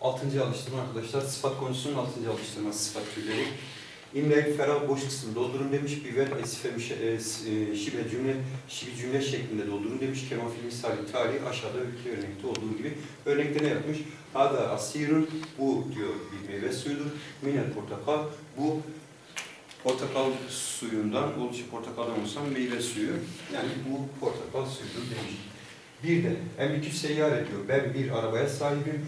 Altıncı alıştırma arkadaşlar. Sıfat konusunun altıncı alıştırması sıfat türleri. İmle ferah boş kısmı doldurun demiş. Biver esife mişe- e, e, şibe cümle şibi cümle şeklinde doldurun demiş. Kemal film misali tarih aşağıda ülke örnekte olduğu gibi. Örnekte ne yapmış? Hada asirun bu diyor bir meyve suyudur. Minel portakal bu portakal suyundan oluşu portakaldan oluşan meyve suyu. Yani bu portakal suyudur demiş. Bir de emlikü seyyar ediyor. Ben bir arabaya sahibim.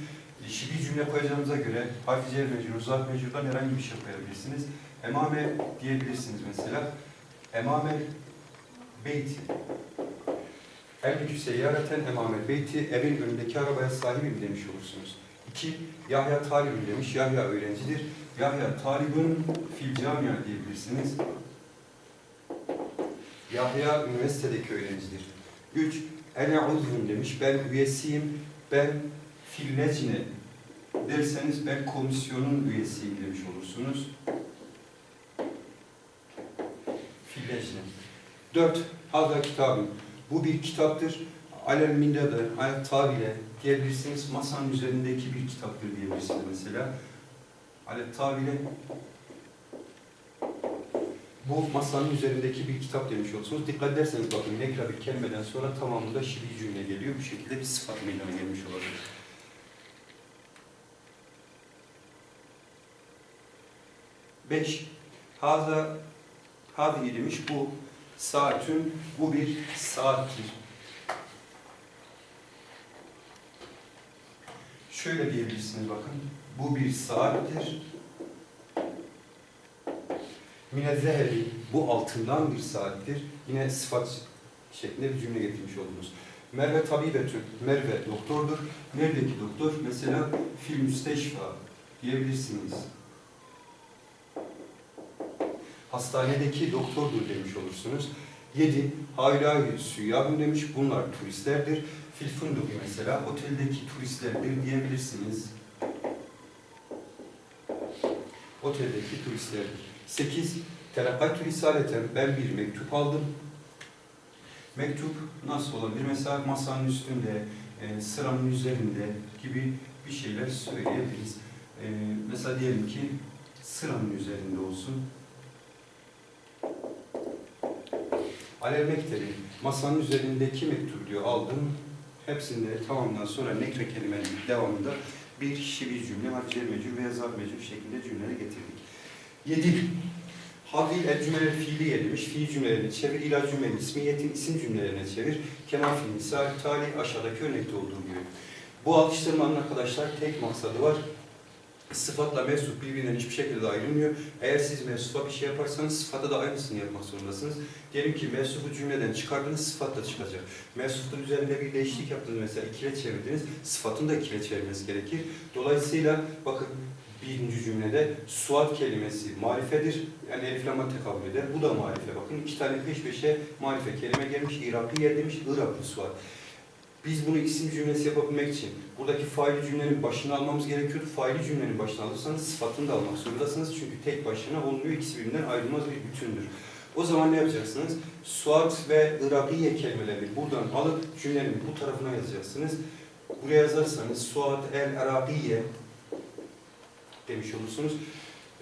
Şibi cümle koyacağımıza göre harfi cer mecrur, uzak mecrurdan herhangi bir şey koyabilirsiniz. Emame diyebilirsiniz mesela. Emame beyti. Emlikü seyyareten emame beyti. Evin önündeki arabaya sahibim demiş olursunuz. İki, Yahya talibim demiş. Yahya öğrencidir. Yahya talibun fil camia diyebilirsiniz. Yahya üniversitedeki öğrencidir. Üç, ene uzvun demiş. Ben üyesiyim. Ben fil necne derseniz ben komisyonun üyesiyim demiş olursunuz. Fil necne. Dört, hada kitabım. Bu bir kitaptır. Alel mindadır, alel tabile diyebilirsiniz. Masanın üzerindeki bir kitaptır diyebilirsiniz mesela. Alel tabile bu masanın üzerindeki bir kitap demiş olursunuz. Dikkat ederseniz bakın nekra bir kelimeden sonra tamamında şibi cümle geliyor. Bu şekilde bir sıfat meydana gelmiş olabilir. Beş, haza, hadi demiş bu saatün, bu bir saattir. Şöyle diyebilirsiniz bakın, bu bir saattir. Minezzehebi, bu altından bir saattir. Yine sıfat şeklinde bir cümle getirmiş oldunuz. Merve tabibetün, Merve doktordur. Neredeki doktor? Mesela fil müsteşfa diyebilirsiniz. Hastanedeki doktordur demiş olursunuz. Yedi, haylayı süyyahın demiş. Bunlar turistlerdir. Fil funduki mesela oteldeki turistlerdir diyebilirsiniz. Oteldeki turistlerdir. 8. Terakkatü risaleten ben bir mektup aldım. Mektup nasıl olabilir? Mesela masanın üstünde, e, sıranın üzerinde gibi bir şeyler söyleyebiliriz. E, mesela diyelim ki sıranın üzerinde olsun. Alev mektebi, masanın üzerindeki mektup diyor aldım. Hepsinde tamamdan sonra nekre kelimenin devamında bir şivi cümle, harfler mecur veya zarf mecur şeklinde cümlelere getirdik. 7. Havil el cümleleri fiiliye demiş. Fiil cümlelerini çevir. İla cümlenin ismiyetin isim cümlelerine çevir. Kemal fiil misal tali aşağıdaki örnekte olduğu gibi. Bu alıştırmanın arkadaşlar tek maksadı var. Sıfatla mensup birbirinden hiçbir şekilde ayrılmıyor. Eğer siz mensupa bir şey yaparsanız sıfata da aynısını yapmak zorundasınız. Diyelim ki mensubu cümleden çıkardınız sıfat da çıkacak. Mensupun üzerinde bir değişiklik yaptınız mesela ikile çevirdiniz. Sıfatın da ikile çevirmesi gerekir. Dolayısıyla bakın birinci cümlede suat kelimesi marifedir. Yani elif lama tekabül eder. Bu da marife. Bakın iki tane peş peşe marife kelime gelmiş. İrakiye demiş. Iraklı suat. Biz bunu isim cümlesi yapabilmek için buradaki faili cümlenin başına almamız gerekiyordu. Faili cümlenin başına alırsanız sıfatını da almak zorundasınız. Çünkü tek başına olmuyor. İkisi birbirinden ayrılmaz bir bütündür. O zaman ne yapacaksınız? Suat ve Irakiye kelimelerini buradan alıp cümlenin bu tarafına yazacaksınız. Buraya yazarsanız Suat el Irakiye demiş olursunuz.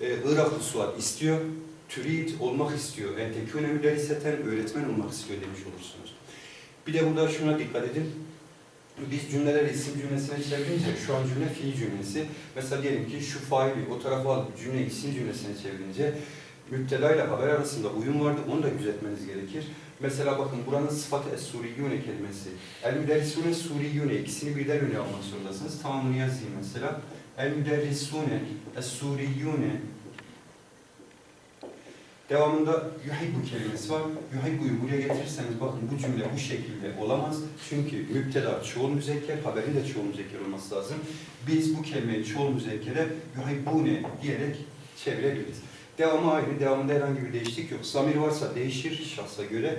Ee, Iraklı Suat istiyor, türit olmak istiyor. Entekûne müderriseten öğretmen olmak istiyor demiş olursunuz. Bir de burada şuna dikkat edin. Biz cümleleri isim cümlesine çevirince şu an cümle fiil cümlesi. Mesela diyelim ki şu faili o tarafa alıp cümle isim cümlesine çevirince müptela ile haber arasında uyum vardı. Onu da gözetmeniz gerekir. Mesela bakın buranın sıfatı es-suriyune kelimesi. El-müderrisune suriyune ikisini birden öne almak zorundasınız. Tamamını yazayım mesela. El-müderrisune es-suriyune Devamında yuhibbu kelimesi var. Yuhibbu'yu buraya getirirseniz bakın bu cümle bu şekilde olamaz. Çünkü müpteda çoğul müzekker, haberin de çoğul müzekker olması lazım. Biz bu kelimeyi çoğul müzekkere yuhibbune diyerek çevirebiliriz. Devamı aynı, devamında herhangi bir değişiklik yok. Zamir varsa değişir şahsa göre.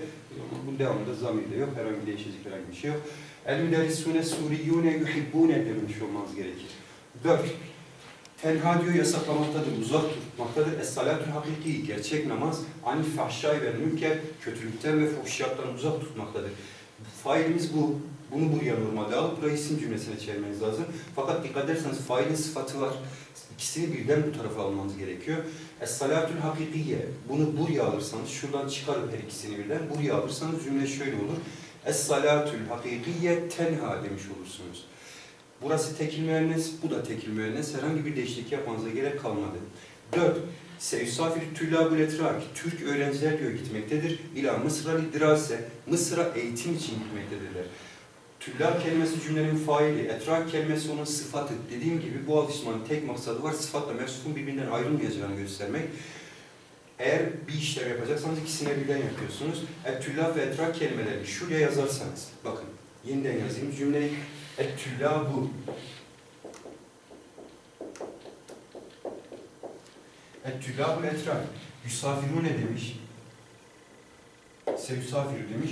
Bu devamında zamir de yok, herhangi bir değişiklik herhangi bir şey yok. El müderrisune suriyune yuhibbune demiş olmanız gerekir. Dört. Tenha diyor yasaklamaktadır, uzak tutmaktadır. Es-salatül hakiki, gerçek namaz, ani fahşay ve münker, kötülükten ve fuhşiyattan uzak tutmaktadır. Failimiz bu. Bunu buraya normalde alıp burayı isim cümlesine çevirmeniz lazım. Fakat dikkat ederseniz failin sıfatı var. İkisini birden bu tarafa almanız gerekiyor. Es-salatul hakikiye. Bunu buraya alırsanız, şuradan çıkarıp her ikisini birden, buraya alırsanız cümle şöyle olur. Es-salatul hakikiye tenha demiş olursunuz. Burası tekil müennes, bu da tekil müennes. Herhangi bir değişiklik yapmanıza gerek kalmadı. 4. Seyusafir tüllabül etrak. Türk öğrenciler diyor gitmektedir. İla Mısır'a lidrase. Mısır'a eğitim için gitmektedirler. Tüllab kelimesi cümlenin faili, etrak kelimesi onun sıfatı. Dediğim gibi bu alışmanın tek maksadı var, sıfatla mevsufun birbirinden ayrılmayacağını göstermek. Eğer bir işlem yapacaksanız ikisini birden yapıyorsunuz. Et-tüllab ve etrak kelimelerini şuraya yazarsanız, bakın yeniden yazayım cümleyi. Et-tüllabu Et-tüllabu etrak. Yusafiru ne demiş? Sevüsafiru demiş.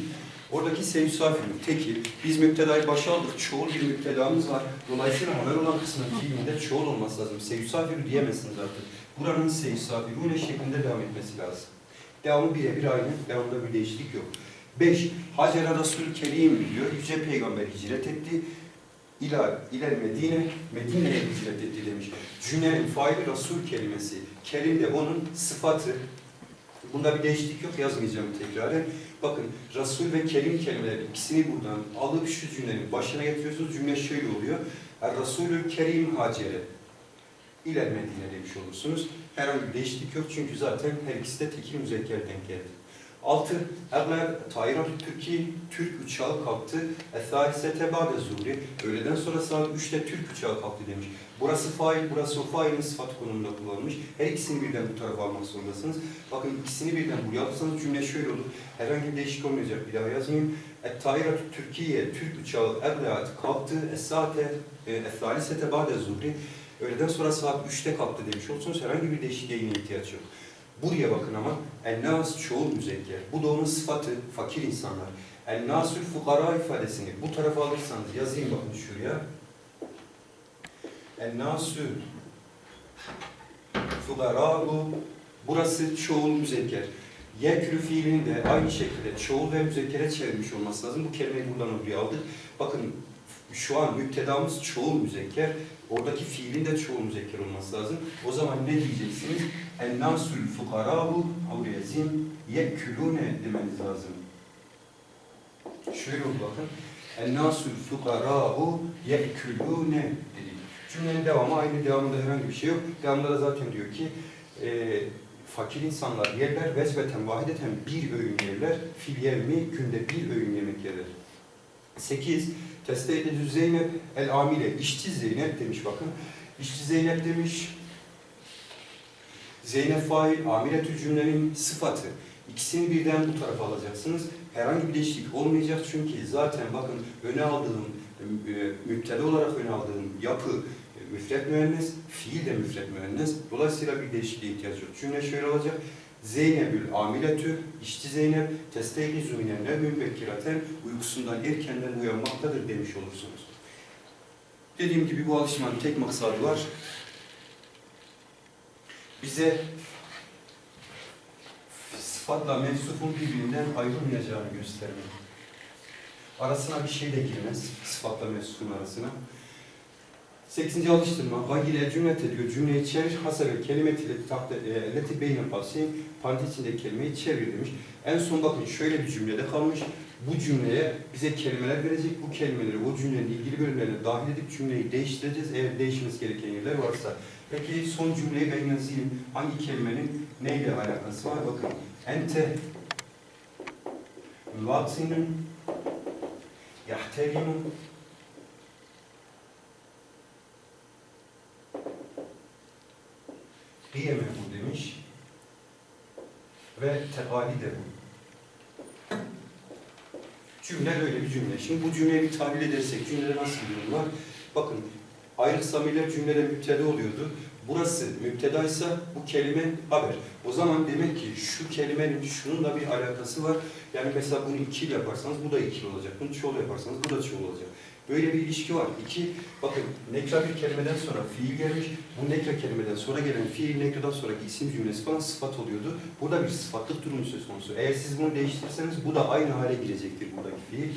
Oradaki sevüsafiru teki biz müptedayı başa aldık. Çoğul bir müptedamız var. Dolayısıyla haber olan kısmın fiilinde çoğul olması lazım. Sevüsafiru diyemezsiniz artık. Buranın sevüsafiru ne şeklinde devam etmesi lazım. Devamı birebir aynı. Devamında bir değişiklik yok. 5. Hacer Resul Kerim diyor. Yüce Peygamber hicret etti. İla, iler Medine, Medine'ye hicret etti demiş. Cümlenin faili Resul kelimesi. Kerim de onun sıfatı. Bunda bir değişiklik yok, yazmayacağım tekraren. Bakın, Resul ve Kerim kelimeleri ikisini buradan alıp şu cümlenin başına getiriyorsunuz. Cümle şöyle oluyor. Er-Resulü Kerim Hacer'e. İler Medine demiş olursunuz. Herhangi bir değişiklik yok çünkü zaten her ikisi de tekil müzekker denk geldi. 6. Erler Tayrat Türkiye Türk uçağı kalktı. Etharisete ba'de zuhri. Öğleden sonra saat 3'te Türk uçağı kalktı demiş. Burası fail, burası failin sıfat konumunda kullanılmış. Her ikisini birden bu tarafa almak zorundasınız. Bakın ikisini birden buraya alırsanız cümle şöyle olur. Herhangi bir değişik olmayacak. Bir daha yazmayayım. Et-Tayrat Türkiye Türk uçağı Erlat kalktı. Es-saate Etharisete ba'de zuhri. Öğleden sonra saat 3'te kalktı demiş olursunuz. Herhangi bir değişikliğe ihtiyaç yok. Buraya bakın ama en-nas çoğul müzekker. Bu da onun sıfatı fakir insanlar. En-nasül fukara ifadesini bu tarafa alırsanız yazayım bakın şuraya. En-nasül fukara bu. Burası çoğul müzekker. Yekülü fiilini de aynı şekilde çoğul ve müzekkere çevirmiş olması lazım. Bu kelimeyi buradan buraya aldık. Bakın şu an müptedamız çoğul müzekker. Oradaki fiilin de çoğul müzekker olması lazım. O zaman ne diyeceksiniz? En-nasül fukarahu buraya yazayım. Yekülüne demeniz lazım. Şöyle oldu bakın. En-nasül fukarahu yekülüne dedik. Cümlenin devamı aynı devamında herhangi bir şey yok. Devamında da zaten diyor ki e, fakir insanlar yerler vezbeten vahideten bir öğün yerler. Fil yevmi günde bir öğün yemek yerler. 8. Testeyledü Zeynep el amile. İşçi Zeynep demiş bakın. İşçi Zeynep demiş. Zeynep fail, amiletü cümlenin sıfatı. İkisini birden bu tarafa alacaksınız. Herhangi bir değişiklik olmayacak çünkü zaten bakın öne aldığım, e, müptede olarak öne aldığım yapı e, müfret müennes, fiil de müfret müennes. Dolayısıyla bir değişikliğe ihtiyaç yok. Cümle şöyle olacak. Zeynepül amiletü, işçi Zeynep, testeyli züminen ne mübekkiraten, uykusundan erkenden uyanmaktadır demiş olursunuz. Dediğim gibi bu alışmanın tek maksadı var. Bize sıfatla mevsufun birbirinden ayrılmayacağını göstermek. Arasına bir şey de girmez, sıfatla mevsufun arasına. Sekizinci alıştırma. Vagile cümlete diyor. Cümleyi çevir. Hasebe kelimetiyle tahta e, leti beyne pasayım. Parantez içinde kelimeyi çevir demiş. En son bakın şöyle bir cümlede kalmış. Bu cümleye bize kelimeler verecek. Bu kelimeleri o cümlenin ilgili bölümlerine dahil edip cümleyi değiştireceğiz. Eğer değişmesi gereken yerler varsa. Peki son cümleyi ben yazayım. Hangi kelimenin neyle alakası var? Bakın. Ente vatinun yahtelimun kıyeme bu demiş ve tekalide bu. Cümle böyle bir cümle. Şimdi bu cümleyi bir tahlil edersek cümlede nasıl bir durum var? Bakın ayrı samirler cümlede müptede oluyordu. Burası müptedaysa bu kelime haber. O zaman demek ki şu kelimenin şununla bir alakası var. Yani mesela bunu ikili yaparsanız bu da ikili olacak. Bunu çoğul yaparsanız bu da çoğul olacak. Böyle bir ilişki var. İki, bakın nekra bir kelimeden sonra fiil gelmiş. Bu nekra kelimeden sonra gelen fiil nekradan sonraki isim cümlesi falan sıfat oluyordu. Burada bir sıfatlık durumu söz konusu. Eğer siz bunu değiştirirseniz bu da aynı hale girecektir buradaki fiil.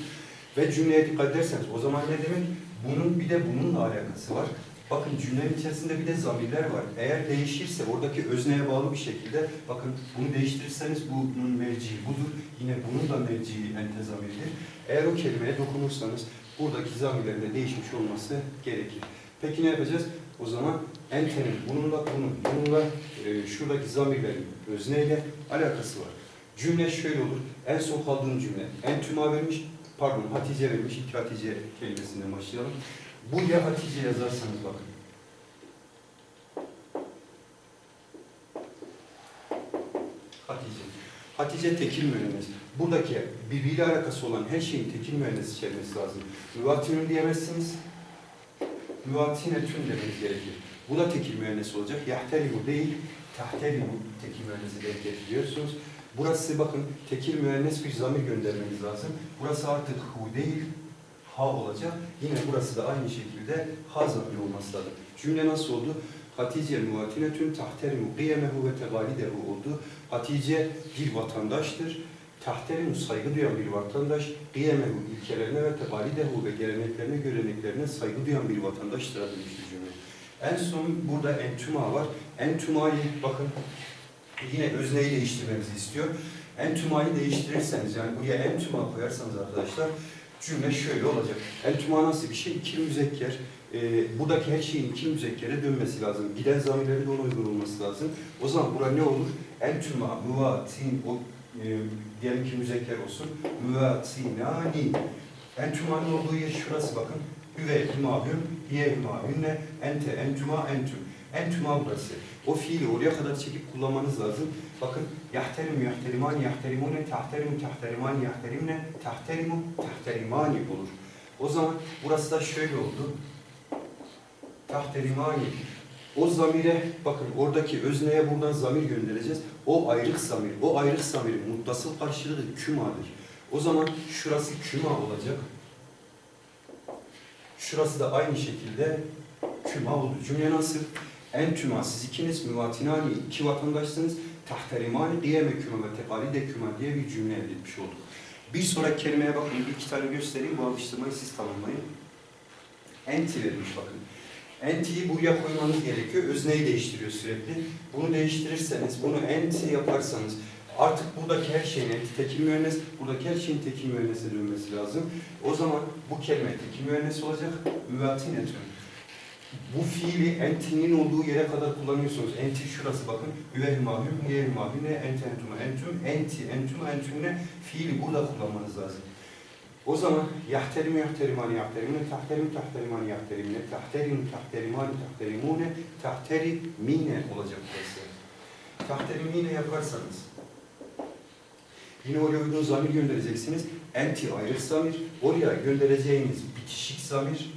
Ve cümleye dikkat ederseniz o zaman ne demek? Bunun bir de bununla alakası var. Bakın cümlenin içerisinde bir de zamirler var. Eğer değişirse oradaki özneye bağlı bir şekilde bakın bunu değiştirirseniz bunun merciği budur. Yine bunun da merciği ente zamiridir. Eğer o kelimeye dokunursanız buradaki zamirlerin de değişmiş olması gerekir. Peki ne yapacağız? O zaman entenin bununla bunun, bununla e, şuradaki zamirlerin özneyle alakası var. Cümle şöyle olur. En son kaldığım cümle. Entüma vermiş, pardon Hatice vermiş. İki Hatice kelimesinden başlayalım. Buraya Hatice yazarsanız bakın. Hatice. Hatice tekil müennes. Buradaki birbiriyle alakası olan her şeyin tekil müennes içermesi lazım. Müvatinün diyemezsiniz. Müvatinetün demeniz gerekir. Bu da tekil müennes olacak. Yahtelimu değil, tahtelimu tekil müennesi denk getiriyorsunuz. Burası bakın tekil müennes bir zamir göndermeniz lazım. Burası artık hu değil, ha olacak. Yine burası da aynı şekilde ha zamiri olması lazım. Cümle nasıl oldu? Hatice muvatinetün tahterimu kıyemehu ve tegalidehu oldu. Hatice bir vatandaştır. Tahterimu saygı duyan bir vatandaş. Kıyemehu ilkelerine ve tegalidehu ve geleneklerine, göreneklerine saygı duyan bir vatandaştır adlı cümle. En son burada entüma var. Entümayı bakın yine özneyi değiştirmemizi istiyor. Entümayı değiştirirseniz yani buraya entüma koyarsanız arkadaşlar cümle şöyle olacak. Entüma nasıl bir şey? İkili müzekker. Ee, buradaki her şeyin ikili müzekkere dönmesi lazım. Giden zamirlerin de ona uygun olması lazım. O zaman bura ne olur? Entüma, müvatin, o e, diyelim ki müzekker olsun. Müvatinani. Entümanın olduğu yer şurası bakın. Hüve hümahüm, hiye hümahünne, ente entüma entüm. Entüma burası. O fiili oraya kadar çekip kullanmanız lazım. Bakın yahterimu yahterimani yahterimune tahterimu tahterimani yahterimne tahterimu tahterimani olur. O zaman burası da şöyle oldu. Tahterimani. O zamire bakın oradaki özneye buradan zamir göndereceğiz. O ayrık zamir. O ayrık zamirin muttasıl karşılığı kümadır. O zaman şurası küma olacak. Şurası da aynı şekilde küma oldu. Cümle nasıl? Entüma, siz ikiniz müvatinani, iki vatandaşsınız. Tahterimani diyeme küme ve tekalide küme diye bir cümle elde etmiş olduk. Bir sonraki kelimeye bakın, bir iki tane göstereyim, bu alıştırmayı siz tamamlayın. Enti vermiş bakın. Enti'yi buraya koymanız gerekiyor, özneyi değiştiriyor sürekli. Bunu değiştirirseniz, bunu enti yaparsanız, artık buradaki her şeyin enti tekil müennes, buradaki her şeyin tekil müennese dönmesi lazım. O zaman bu kelime tekil müennes olacak, müvatinetün. Bu fiili entinin olduğu yere kadar kullanıyorsunuz. Enti şurası bakın. Üvehmahüm, hiyehmahüm, ne ente entuma, entüm, enti, entuma, entümne fiili burada kullanmanız lazım. O zaman yahterim yahterimani yahterimune, tahterim tahterimani yahterimune, tahterim tahterimani tahterimune, tahterimine olacak burası. Tahterimine yaparsanız yine oraya uygun zamir göndereceksiniz. Enti ayrı zamir, oraya göndereceğiniz bitişik zamir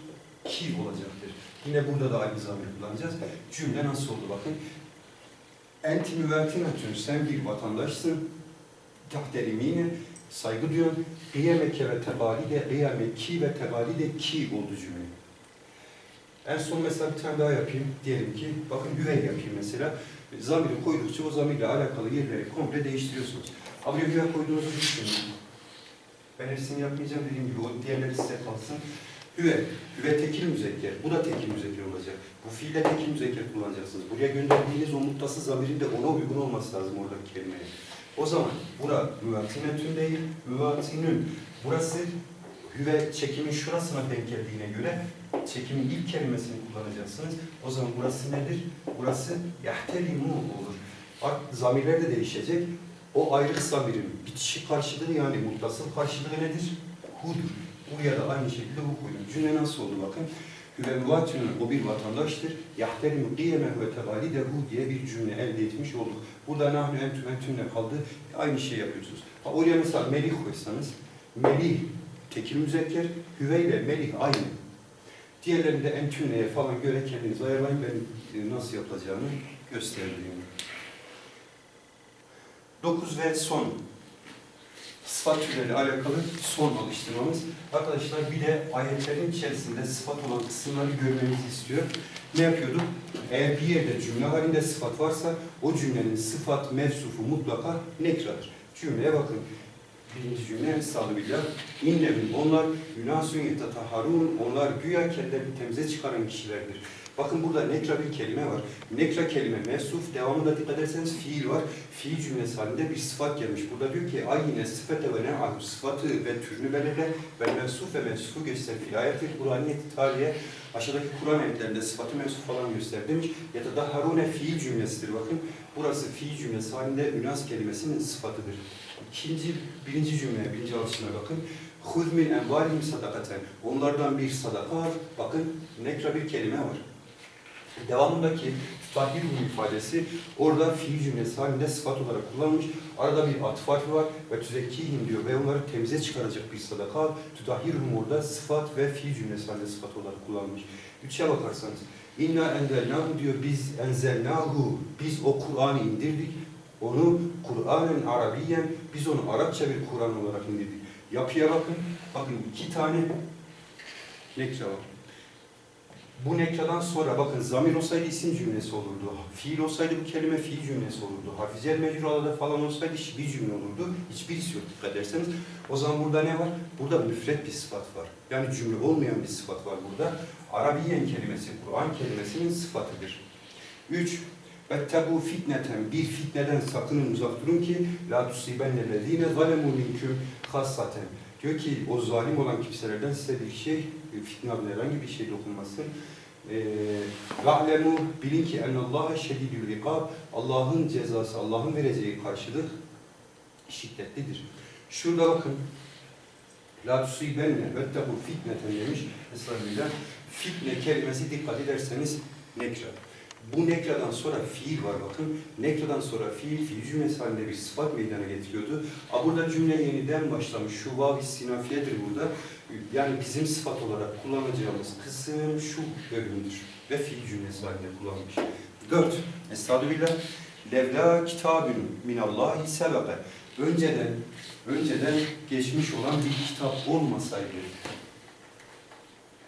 ki olacaktır. Yine burada da aynı zamir kullanacağız. Cümle nasıl oldu bakın. Enti müvertinatün, sen bir vatandaşsın. Tahterimine, saygı duyuyorsun. Kıyameke ve tebalide, kıyameki ve tebalide ki oldu cümle. En son mesela bir tane daha yapayım. Diyelim ki, bakın üvey yapayım mesela. Zamiri koydukça o zamirle alakalı yerleri komple değiştiriyorsunuz. Abi üvey koyduğunuzu düşünün. Ben hepsini yapmayacağım dediğim gibi, o diğerleri size kalsın. Hüve, hüve tekil müzekker. Bu da tekil müzekker olacak. Bu fiille tekil müzekker kullanacaksınız. Buraya gönderdiğiniz o mutlası zamirin de ona uygun olması lazım oradaki kelimeye. O zaman bura müvatinetün değil, müvatinün. Burası hüve çekimin şurasına denk geldiğine göre çekimin ilk kelimesini kullanacaksınız. O zaman burası nedir? Burası yahtelimu olur. Zamirler de değişecek. O ayrık zamirin bitişik karşılığı yani muttasıl karşılığı nedir? Hudur. Buraya da aynı şekilde bu koydum. Cümle nasıl oldu bakın. Müvatinun o bir vatandaştır. Yahtelimu kıyeme ve tegalidehu diye bir cümle elde etmiş olduk. Burada nahnu entüm entümle kaldı. Aynı şey yapıyorsunuz. Ha, oraya mesela melih koysanız, melih tekil müzekker, hüve ile melih aynı. Diğerlerinde entümleye falan göre kendiniz ayarlayın. Ben e, nasıl yapılacağını göstereyim. Dokuz ve son sıfat türleriyle alakalı son alıştırmamız. Arkadaşlar bir de ayetlerin içerisinde sıfat olan kısımları görmemizi istiyor. Ne yapıyorduk? Eğer bir yerde cümle halinde sıfat varsa o cümlenin sıfat mevsufu mutlaka nekradır. Cümleye bakın. Birinci cümle Estağfirullah. billah. İnnehum onlar yunasün yetetaharun onlar güya kendilerini temize çıkaran kişilerdir. Bakın burada nekra bir kelime var. Nekra kelime mevsuf, devamında dikkat ederseniz fiil var. Fiil cümlesi halinde bir sıfat gelmiş. Burada diyor ki ayine sıfete ve ne sıfatı ve türünü belirle ve mevsuf ve mevsufu göster. Fil ayetil Kur'aniyeti tarihe aşağıdaki Kur'an ayetlerinde sıfatı mevsuf falan göster demiş. Ya da da harune fiil cümlesidir. Bakın burası fiil cümlesi halinde ünas kelimesinin sıfatıdır. İkinci, birinci cümle, birinci alışına bakın. Hud min envalihim sadakaten. Onlardan bir sadaka var. Bakın nekra bir kelime var. Devamındaki tahirhum ifadesi orada fiil cümlesi halinde sıfat olarak kullanılmış. Arada bir atıf harfi var ve tüzekkihim diyor ve onları temize çıkaracak bir sadaka. Tüdahirhum orada sıfat ve fiil cümlesi halinde sıfat olarak kullanılmış. Üçe bakarsanız İnna enzelnahu diyor biz enzelnahu biz o Kur'an'ı indirdik. Onu Kur'an'ın Arabiyen biz onu Arapça bir Kur'an olarak indirdik. Yapıya bakın. Bakın iki tane nekra var bu nekradan sonra bakın zamir olsaydı isim cümlesi olurdu. Fiil olsaydı bu kelime fiil cümlesi olurdu. Hafizel mecrurada falan olsaydı bir cümle olurdu. Hiçbirisi yok dikkat ederseniz. O zaman burada ne var? Burada müfret bir sıfat var. Yani cümle olmayan bir sıfat var burada. Arabiyen kelimesi, Kur'an kelimesinin sıfatıdır. Üç, Vettebu fitneten, bir fitneden sakının uzak durun ki la tusibenne lezine zalemû minküm hassaten. Diyor ki o zalim olan kimselerden size bir şey, fitne adına herhangi bir şey dokunmasın. وَعْلَمُوا Bilin ki اَنَّ اللّٰهَ شَدِيدُ الْاِقَابِ Allah'ın cezası, Allah'ın vereceği karşılık şiddetlidir. Şurada bakın. La tusibenne vettegu fitneten demiş. Estağfirullah. Fitne kelimesi dikkat ederseniz nekra. Bu nekradan sonra fiil var bakın. Nekradan sonra fiil, fiil cümlesi halinde bir sıfat meydana getiriyordu. A burada cümle yeniden başlamış. Şu vav sinafiyedir burada. Yani bizim sıfat olarak kullanacağımız kısım şu bölümdür. Ve fiil cümlesi halinde kullanmış. Dört. Estağfirullah. Levla kitabün minallahi sebebe. Önceden, önceden geçmiş olan bir kitap olmasaydı,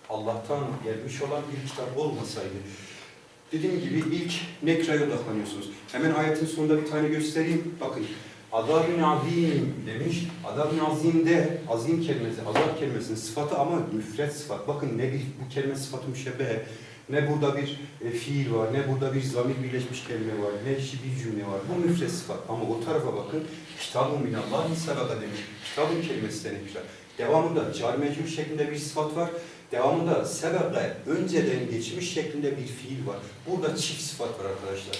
Allah'tan gelmiş olan bir kitap olmasaydı, dediğim gibi ilk nekraya odaklanıyorsunuz. Hemen ayetin sonunda bir tane göstereyim. Bakın, azab-ı azim demiş. Azab-ı azimde, azim kelimesi, azab kelimesinin sıfatı ama müfret sıfat. Bakın ne bir, bu kelime sıfatı müşebbehe, ne burada bir e, fiil var, ne burada bir zamir birleşmiş kelime var, ne işi bir cümle var. Bu müfret sıfat. Ama o tarafa bakın, kitabun minallahi sebebe demiş. Kitabın kelimesi denekler. Devamında car mecbur şeklinde bir sıfat var. Devamında sebebe, önceden geçmiş şeklinde bir fiil var. Burada çift sıfat var arkadaşlar.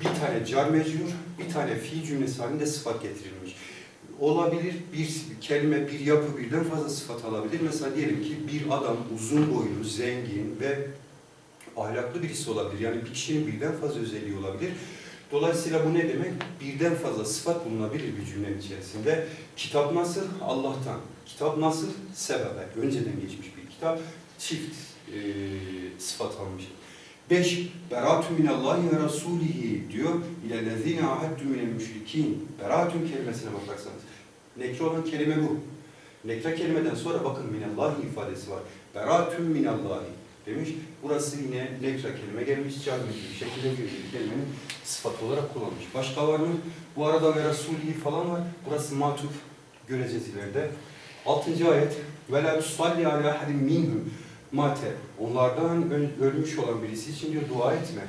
Bir tane car mecbur, bir tane fiil cümlesi halinde sıfat getirilmiş. Olabilir bir kelime, bir yapı birden fazla sıfat alabilir. Mesela diyelim ki bir adam uzun boylu, zengin ve ahlaklı birisi olabilir. Yani bir kişinin birden fazla özelliği olabilir. Dolayısıyla bu ne demek? Birden fazla sıfat bulunabilir bir cümlenin içerisinde. Kitap nasıl? Allah'tan. Kitap nasıl? Sebebe. Önceden geçmiş kitap. Çift e, sıfat almış. Beş, beratun minallahi ve rasulihi diyor. İlellezine ahaddu minel müşrikin. Beratun kelimesine bakarsanız. Nekre olan kelime bu. Nekre kelimeden sonra bakın minallahi ifadesi var. Beratun minallahi demiş. Burası yine nekra kelime gelmiş. Cami bir şekilde bir kelimenin sıfatı olarak kullanmış. Başka var mı? Bu arada ve rasulihi falan var. Burası matuf. Göreceğiz ileride. Altıncı ayet. Ve la tusalli ala ahadin minhum mate. Onlardan ölmüş olan birisi için diyor dua etme.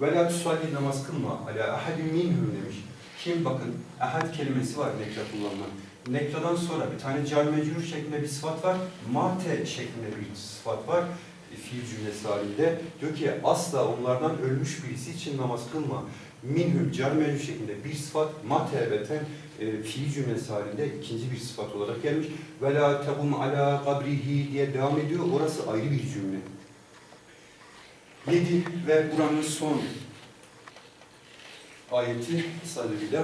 Ve la tusalli namaz kılma. Ala ahadin minhum demiş. Kim bakın ahad kelimesi var nekra kullanılan. Nekradan sonra bir tane car mecrur şeklinde bir sıfat var. Mate şeklinde bir sıfat var. E, fiil cümlesi halinde. Diyor ki asla onlardan ölmüş birisi için namaz kılma. Minhum car mecrur şeklinde bir sıfat. Mate beten e, fiil cümlesi halinde ikinci bir sıfat olarak gelmiş. Ve la ala kabrihi diye devam ediyor. Orası ayrı bir cümle. Yedi ve buranın son ayeti sadece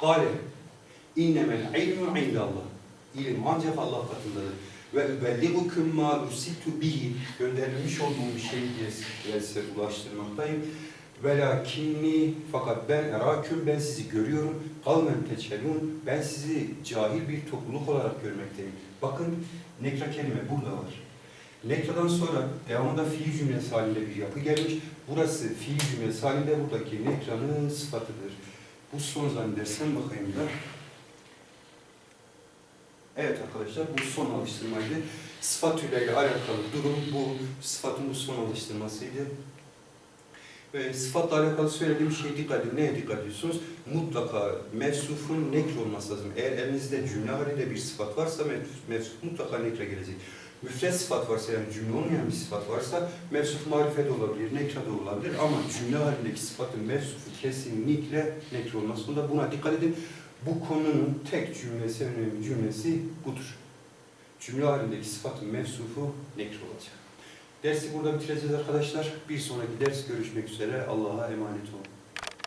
Kale innemel ilmu indallah. İlim ancak Allah katındadır. Ve übelligukum ma ursiltu bihi gönderilmiş olduğum bir şey diye size ulaştırmaktayım. Velakinni fakat ben eraküm ben sizi görüyorum. Kavmen teçhelun ben sizi cahil bir topluluk olarak görmekteyim. Bakın nekra kelime burada var. Nekradan sonra devamında fiil cümlesi halinde bir yapı gelmiş. Burası fiil cümlesi halinde buradaki nekranın sıfatıdır. Bu son zannedersem bakayım da. Evet arkadaşlar bu son alıştırmaydı. Sıfat ile alakalı durum bu. Sıfatın bu son alıştırmasıydı. Ve sıfatla alakalı söylediğim şey dikkat edin. Neye dikkat ediyorsunuz? Mutlaka mevsufun nekre olması lazım. Eğer elinizde cümle halinde bir sıfat varsa mevsuf, mutlaka nekre gelecek. Müfret sıfat varsa yani cümle olmayan bir sıfat varsa mevsuf marife de olabilir, nekre de olabilir ama cümle halindeki sıfatın mevsufu kesinlikle nekre olmasında buna dikkat edin. Bu konunun tek cümlesi, önemli cümlesi budur. Cümle halindeki sıfatın mevsufu nekre olacak. Dersi burada bitireceğiz arkadaşlar. Bir sonraki ders görüşmek üzere. Allah'a emanet olun.